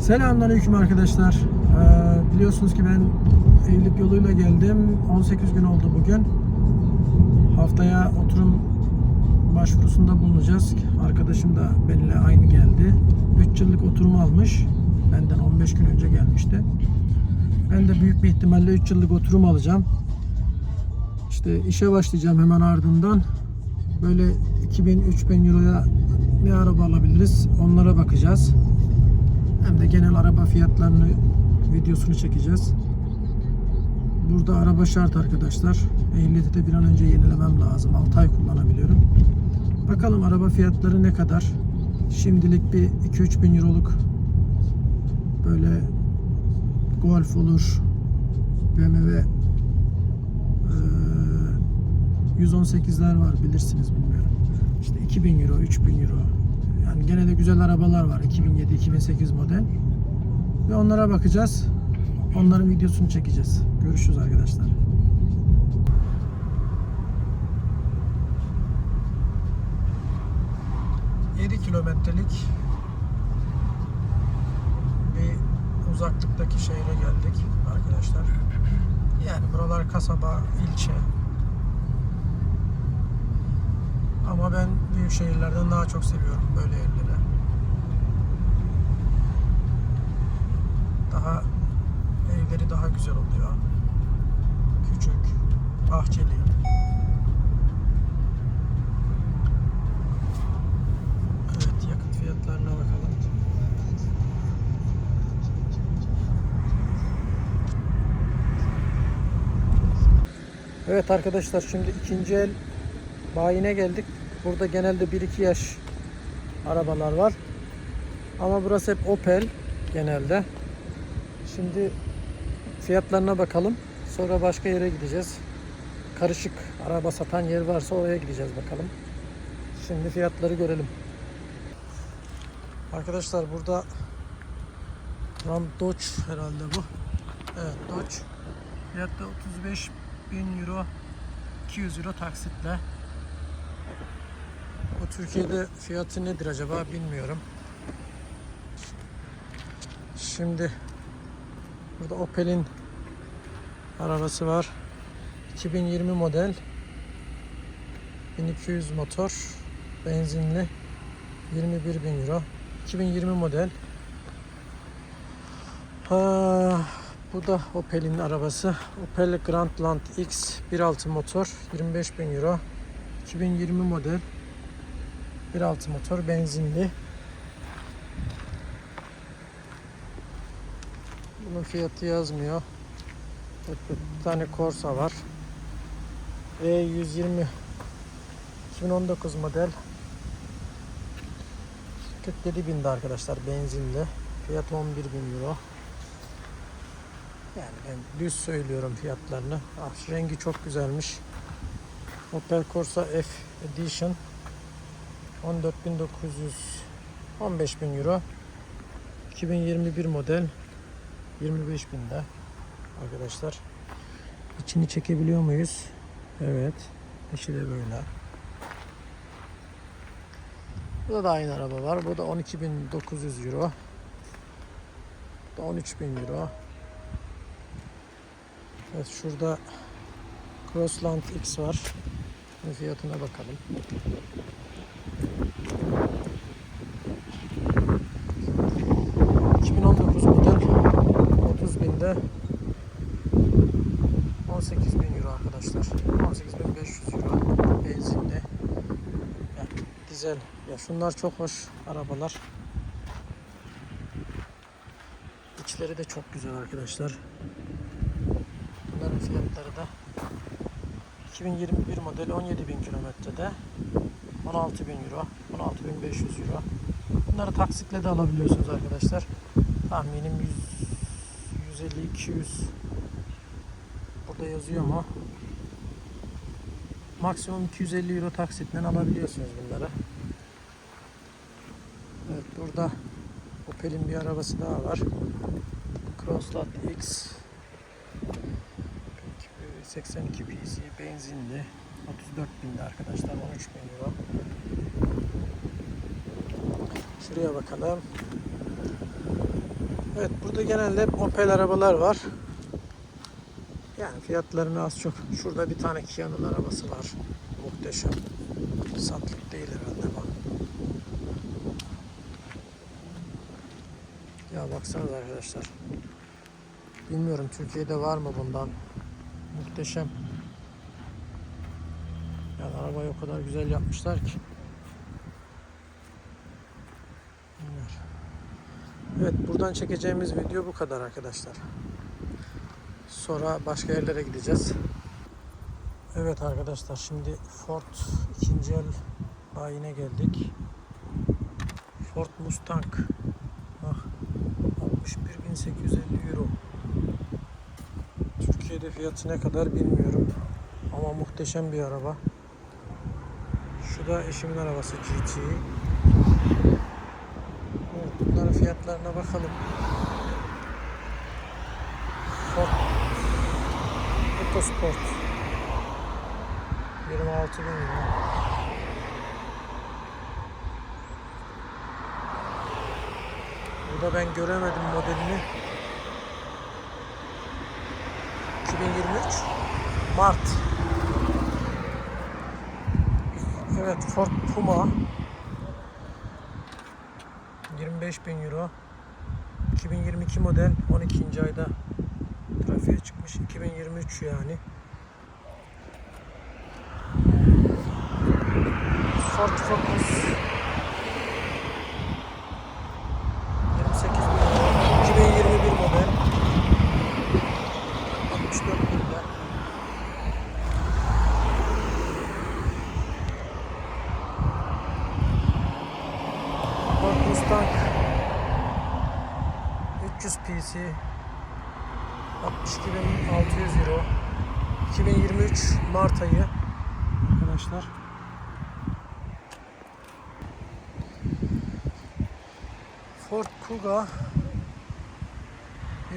Selamünaleyküm arkadaşlar. Ee, biliyorsunuz ki ben evlilik yoluyla geldim. 18 gün oldu bugün. Haftaya oturum başvurusunda bulunacağız. Arkadaşım da benimle aynı geldi. 3 yıllık oturum almış. Benden 15 gün önce gelmişti. Ben de büyük bir ihtimalle 3 yıllık oturum alacağım. İşte işe başlayacağım hemen ardından. Böyle 2000-3000 euroya ne araba alabiliriz onlara bakacağız. Hem de genel araba fiyatlarını videosunu çekeceğiz. Burada araba şart arkadaşlar. Ehliyeti de bir an önce yenilemem lazım. 6 ay kullanabiliyorum. Bakalım araba fiyatları ne kadar. Şimdilik bir 2-3 bin euroluk böyle Golf olur. BMW eee, 118'ler var bilirsiniz bilmiyorum. İşte 2000 euro, 3000 euro. Yani gene de güzel arabalar var 2007-2008 model. Ve onlara bakacağız. Onların videosunu çekeceğiz. Görüşürüz arkadaşlar. ...7 kilometrelik... ...bir uzaklıktaki şehre geldik arkadaşlar. Yani buralar kasaba, ilçe. Ama ben büyük şehirlerden daha çok seviyorum böyle yerleri. Daha evleri daha güzel oluyor. Küçük, bahçeli. Evet, yakıt fiyatlarına bakalım. Evet arkadaşlar şimdi ikinci el bayine geldik. Burada genelde 1-2 yaş arabalar var. Ama burası hep Opel genelde. Şimdi fiyatlarına bakalım. Sonra başka yere gideceğiz. Karışık araba satan yer varsa oraya gideceğiz bakalım. Şimdi fiyatları görelim. Arkadaşlar burada Ram Dodge herhalde bu. Evet Dodge. Fiyatta 35 bin euro 200 euro taksitle. Türkiye'de fiyatı nedir acaba bilmiyorum. Şimdi burada Opel'in arabası var. 2020 model. 1200 motor benzinli 21 bin euro. 2020 model. Ha, bu da Opel'in arabası. Opel Grandland X 1.6 motor 25 bin euro. 2020 model 1.6 motor benzinli. Bunun fiyatı yazmıyor. Bir tane Corsa var. E120 2019 model. 47 binde arkadaşlar benzinli. Fiyat 11 bin euro. Yani ben düz söylüyorum fiyatlarını. Ah, rengi çok güzelmiş. Opel Corsa F Edition 14.900 15 bin euro. 2021 model 25 binde arkadaşlar. İçini çekebiliyor muyuz? Evet içi de böyle. Burada da aynı araba var. Bu da 12.900 euro. Bu da 13.000 euro. Evet şurada Crossland X var. Fiyatına bakalım 2019 model 30 binde 18 bin euro arkadaşlar. 18.500 euro benzinli yani dizel. Ya şunlar çok hoş arabalar. İçleri de çok güzel arkadaşlar. Bunların fiyatları da 2021 model 17 bin kilometrede 16 bin euro 16.500 euro Bunları taksitle de alabiliyorsunuz arkadaşlar. Tahminim 100 150 200 burada yazıyor mu? Maksimum 250 euro taksitle alabiliyorsunuz bunları. Evet burada Opel'in bir arabası daha var. Crossland X 82 PC benzinli 34 binde arkadaşlar 13 bin euro. Şuraya bakalım. Evet burada genelde Opel arabalar var. Yani fiyatlarını az çok. Şurada bir tane Kia'nın arabası var. Muhteşem. Satlık değil herhalde bak. Ya baksanıza arkadaşlar. Bilmiyorum Türkiye'de var mı bundan. Muhteşem. Yani arabayı o kadar güzel yapmışlar ki. Evet buradan çekeceğimiz video bu kadar arkadaşlar. Sonra başka yerlere gideceğiz. Evet arkadaşlar şimdi Ford ikinci el bayine geldik. Ford Mustang. Bak 61.850 euro. Türkiye'de fiyatı ne kadar bilmiyorum. Ama muhteşem bir araba. Şu da eşimin arabası GT. Bunların fiyatlarına bakalım. Ford EcoSport 26 bin lira. Burada ben göremedim modelini. 2023 Mart. Evet Ford Puma. 25 bin euro. 2022 model 12. ayda trafiğe çıkmış. 2023 yani. Ford Focus 28 bin euro 2021 model 64 bin lira Ford Mustang 300 PC 62.600 euro. 2023 Mart ayı. Arkadaşlar. Ford Kuga.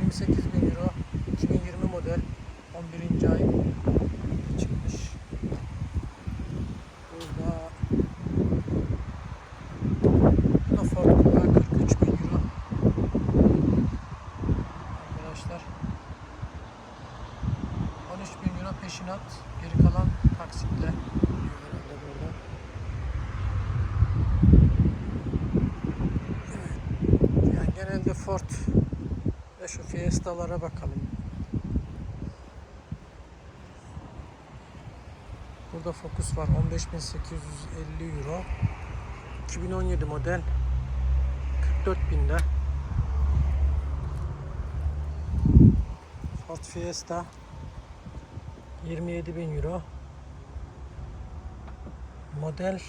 28.000 euro. 2020 model. 11. ay çıkmış burada bu da Ford Kuga 43.000 euro arkadaşlar 13.000 euro peşinat geri kalan taksitle yani genelde Ford ve şu Fiesta'lara bakalım. Burada Focus var 15.850 euro. 2017 model 44 binde. Ford Fiesta 27 bin euro. Model.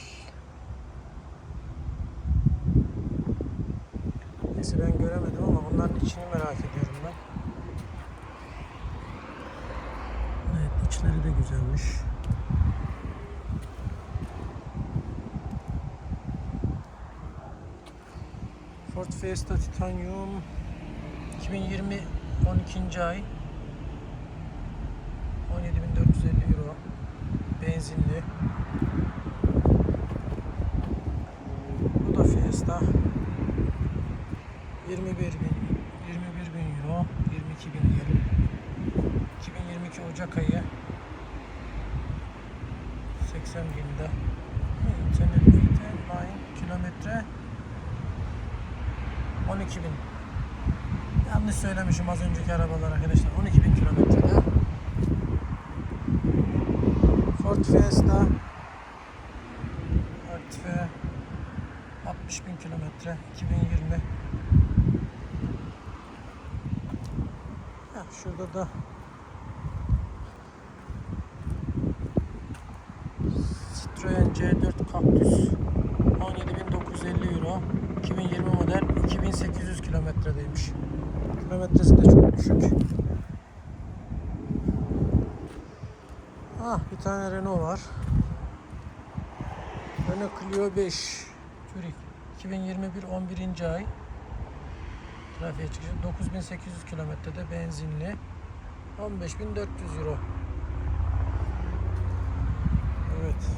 Neyse ben göremedim ama bunların içini merak ediyorum ben. Evet içleri de güzelmiş. Ford Fiesta Titanium 2020 12. ay 17.450 euro benzinli. Bu da Fiesta. 21 bin 21 bin euro 22 bin diyelim 2022 Ocak ayı. 80 binde internet line kilometre. 12 bin. Yanlış söylemişim az önceki arabalar arkadaşlar. 12 bin kilometrede Ford Fiesta Active 60 bin kilometre 2020 Ha, şurada da Citroen C4 Cactus 17.950 euro 2020 model 2800 kilometredeymiş. Kilometresi de çok düşük Ah bir tane Renault var. Renault Clio 5 Touring 2021 11. ay trafiğe çıkacak 9800 kilometrede benzinli 15400 euro Evet